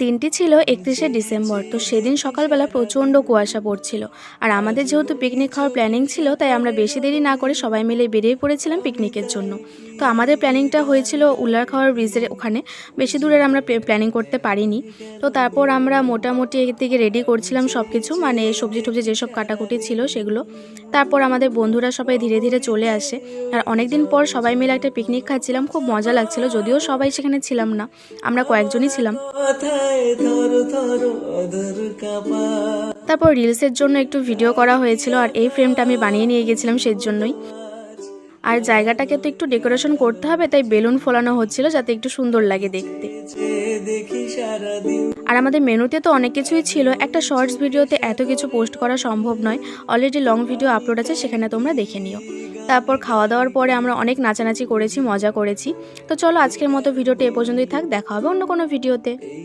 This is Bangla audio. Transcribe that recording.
দিনটি ছিল একত্রিশে ডিসেম্বর, তো সেদিন সকালবেলা প্রচণ্ড কুয়াশা পড়ছিল। আর আমাদের যেহেতু পিকনিক খাওয়ার প্ল্যানিং ছিল, তাই আমরা বেশি দেরি না করে সবাই মিলে বেরিয়ে পড়েছিলাম পিকনিকের জন্য। তো আমাদের প্ল্যানিংটা হয়েছিল উল্লার খাওয়ার ব্রিজের ওখানে। বেশি দূরের আমরা প্ল্যানিং করতে পারিনি। তো তারপর আমরা মোটামুটি এর থেকে রেডি করছিলাম সব কিছু মানে সবজি টবজি যেসব কাটাকুটি ছিল সেগুলো। তারপর আমাদের বন্ধুরা সবাই ধীরে ধীরে চলে আসে। আর অনেক দিন পর সবাই মিলে একটা পিকনিক খাচ্ছিলাম, খুব মজা লাগছিল, যদিও সবাই সেখানে ছিলাম না, আমরা কয়েকজনই ছিলাম। তারপর রিলসের জন্য একটু ভিডিও করা হয়েছিল আর এই ফ্রেমটা আমি বানিয়ে নিয়ে গেছিলাম সেই জন্যই আর জায়গাটাকে তো একটু ডেকোরেশন করতে হবে তাই বেলুন ফোলানো হচ্ছিল যাতে একটু সুন্দর লাগে দেখতে। দেখি আর আমাদের মেনুতে তো অনেক কিছুই ছিল একটা শর্টস ভিডিওতে এত কিছু পোস্ট করা সম্ভব নয় অলরেডি লং ভিডিও আপলোড আছে সেখানে তোমরা দেখে নিও। তারপর খাওয়া দাওয়ার পরে আমরা অনেক নাচানাচি করেছি মজা করেছি। তো চলো আজকের মতো ভিডিওটা এ পর্যন্তই থাক দেখা হবে অন্য কোনো ভিডিওতে।